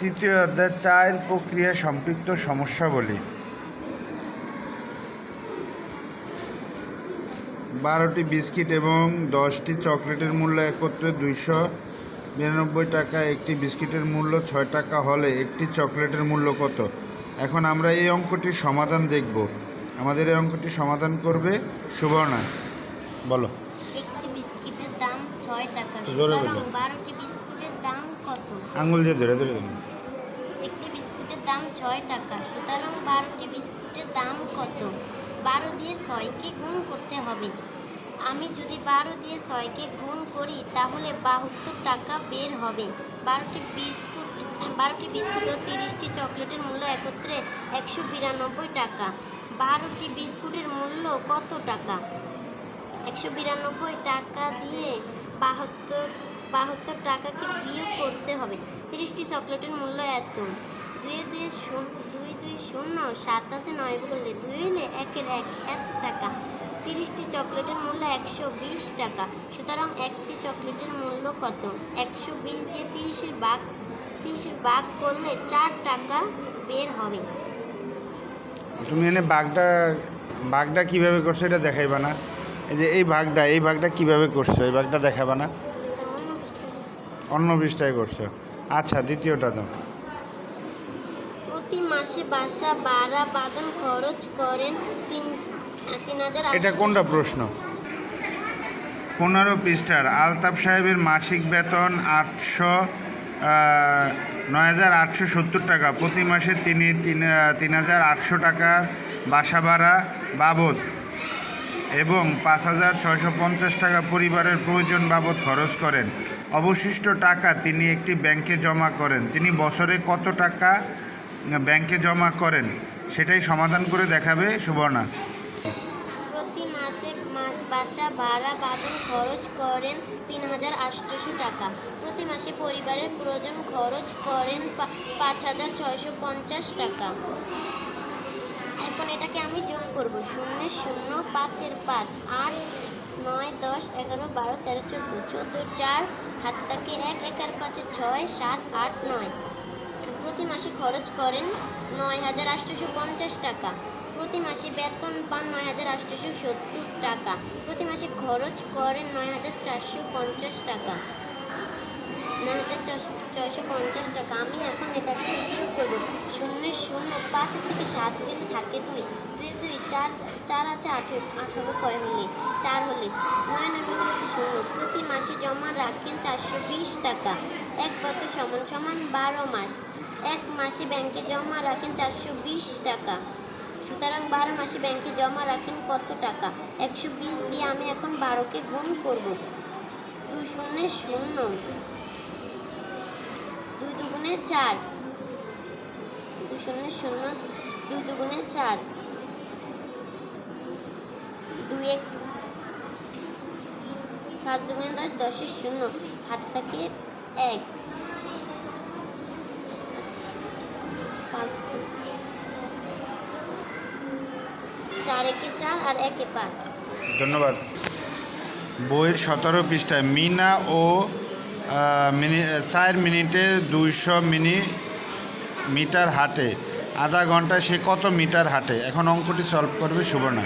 তৃতীয় অধ্যায় চায়ের প্রক্রিয়া সম্পৃক্ত সমস্যাবলী। বারোটি বিস্কিট এবং দশটি চকলেটের মূল্য একত্রে দুইশো বিরানব্বই টাকা একটি বিস্কিটের মূল্য ছয় টাকা হলে একটি চকলেটের মূল্য কত? এখন আমরা এই অঙ্কটির সমাধান দেখব। আমাদের এই অঙ্কটি সমাধান করবে সুবর্ণা। বলো। একটি বিস্কিটের দাম ছয় টাকা সুতরাং বারোটি বিস্কুটের দাম কত? আঙুল দিয়ে ধরে ধরে দেবেন দাম ছয় টাকা। সুতরাং বারোটি বিস্কুটের দাম কত? বারো দিয়ে ছয়কে গুণ করতে হবে। আমি যদি বারো দিয়ে ছয়কে গুণ করি, তাহলে বাহাত্তর টাকা বের হবে। বারোটি বিস্কুট বারোটি বিস্কুট ও তিরিশটি চকলেটের মূল্য একত্রে একশো বিরানব্বই টাকা। বারোটি বিস্কুটের মূল্য কত টাকা? একশো বিরানব্বই টাকা দিয়ে বাহাত্তর বাহাত্তর টাকাকে বিয়োগ করতে হবে। তিরিশটি চকলেটের মূল্য এত। দুই দুই শূন্য দুই দুই শূন্য সাত আছে নয় বললে দুই হলে একের এক এত টাকা। তিরিশটি চকলেটের মূল্য একশো বিশ টাকা। সুতরাং একটি চকলেটের মূল্য কত? একশো বিশ দিয়ে তিরিশের বাঘ তিরিশের বাঘ করলে চার টাকা বের হবে। তুমি এনে বাঘটা বাঘটা কীভাবে করছ এটা দেখাইবা না। এই যে এই ভাগটা এই ভাগটা কীভাবে করছ? এই ভাগটা দেখাবা না। অন্য পৃষ্ঠায় করছ। আচ্ছা দ্বিতীয়টা দাও। মাসে বাসা ভাড়া বাদন খরচ করেন তিন তিন হাজার এটা কোনটা প্রশ্ন? পনেরো পৃষ্ঠার। আলতাফ সাহেবের মাসিক বেতন আটশো নয় হাজার আটশো সত্তর টাকা। প্রতি মাসে তিনি তিন তিন হাজার আটশো টাকার বাসা ভাড়া বাবদ এবং পাঁচ হাজার ছয়শো পঞ্চাশ টাকা পরিবারের প্রয়োজন বাবদ খরচ করেন। অবশিষ্ট টাকা তিনি একটি ব্যাংকে জমা করেন। তিনি বছরে কত টাকা ব্যাংকে জমা করেন, সেটাই সমাধান করে দেখাবে সুবর্ণা। প্রতি মাসে বাসা ভাড়া বাদন খরচ করেন তিন হাজার টাকা। প্রতি মাসে পরিবারের প্রয়োজন খরচ করেন পাঁচ হাজার ছয়শো পঞ্চাশ টাকা। এখন এটাকে আমি যোগ করব, শূন্য শূন্য পাঁচের পাঁচ, আট, নয়, দশ, এগারো, বারো, তেরো, চোদ্দ চোদ্দ, চার, হাতে থাকে এক একার পাঁচে ছয়, সাত, আট, নয়। প্রতি মাসে খরচ করেন নয় হাজার আটশোশো পঞ্চাশ টাকা। প্রতি মাসে বেতন পান নয় হাজার আটশোশো সত্তর টাকা। প্রতি মাসে খরচ করেন নয় হাজার চারশো পঞ্চাশ টাকা। নয় হাজার ছয়শো পঞ্চাশ টাকা। আমি এখন এটাকে বিয়োগ করব। শূন্য শূন্য পাঁচের থেকে সাত গেলে থাকে দুই। দুই দুই, চার চার আছে আঠেরো, আঠারো কয় হলে? চার হলে। নয় মিলে হচ্ছে শূন্য। প্রতি মাসে জমা রাখেন চারশো বিশ টাকা। এক বছর সমান সমান বারো মাস। এক মাসে ব্যাংকে জমা রাখেন চারশো বিশ টাকা। সুতরাং বারো মাসে ব্যাংকে জমা রাখেন কত টাকা? একশো বিশ দিয়ে আমি এখন বারোকে গুণ করব। দুই শূন্য শূন্য। দুই দুগুণে চার। দুই শূন্য শূন্য, দুই দুগুণে চার। দুই এক, পাঁচ দুগুণে দশ দশের শূন্য, হাতে থাকে এক। পাঁচ চার একে চার আর একে পাঁচ। ধন্যবাদ। বইয়ের সতেরো পৃষ্ঠায় মিনা ও চার মিনিটে দুইশো মিনি মিটার হাঁটে। আধা ঘন্টায় সে কত মিটার হাঁটে? এখন অঙ্কটি সলভ করবে সুবর্ণা।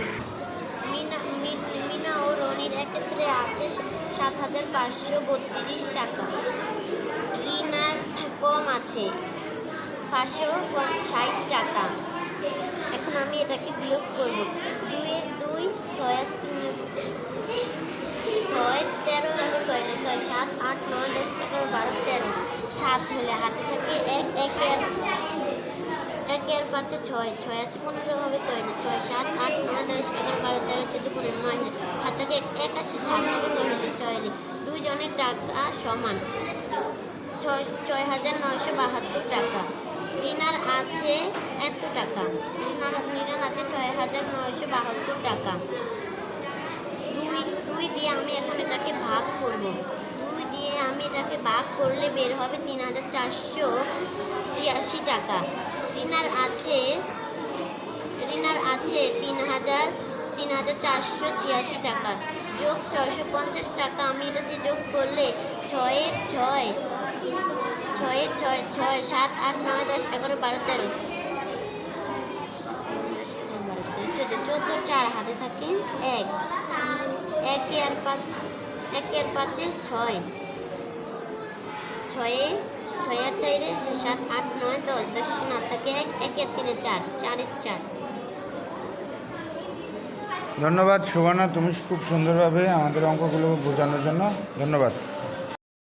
মিনা ও রনির আছে সাত হাজার পাঁচশো বত্রিশ টাকা। রিনার কম আছে পাঁচশো ষাট টাকা। এখন আমি এটাকে বিয়োগ দুই। ছয়, তেরো আমি কয়লে ছয়, সাত, আট, নয়, দশ, এগারো, বারো, তেরো। সাত হলে হাতে থাকে এক একের একের পাঁচে ছয়। ছয় আছে পনেরো হবে কয়লে ছয়, সাত, আট, নয়, দশ, এগারো, বারো, তেরো, চোদ্দ, পনেরো, নয় হাত থেকে এক আসে সাত হবে কয়লে ছয় হলে দুইজনের টাকা সমান। ছয় ছয় হাজার নয়শো বাহাত্তর টাকা। রিনার আছে এত টাকা। রিনার রিনার আছে ছয় হাজার নয়শো বাহাত্তর টাকা। দুই দুই দিয়ে আমি এখন এটাকে ভাগ করব। দুই দিয়ে আমি এটাকে ভাগ করলে বের হবে তিন হাজার চারশো ছিয়াশি টাকা। রিনার আছে রিনার আছে তিন হাজার তিন হাজার চারশো ছিয়াশি টাকা। যোগ ছয়শো পঞ্চাশ টাকা আমি এটা দিয়ে যোগ করলে ছয়ের ছয়, ছয়ে, ছয় ছয়, সাত, আট, নয়, দশ, এগারো, বারো, তেরো দশ, এগারো, বারো, তেরো, চোদ্দ চোদ্দ চার হাতে থাকে। এক। একে আর পাঁচ একে আর পাঁচে ছয়। ছয়ে ছয় আর চাইরে ছয় সাত আট নয় দশ। দশের শূন্য আট থাকে এক একের তিনে চার চারের চার। ধন্যবাদ সুবর্ণা। তুমি খুব সুন্দরভাবে আমাদের অঙ্কগুলো বোঝানোর জন্য। ধন্যবাদ।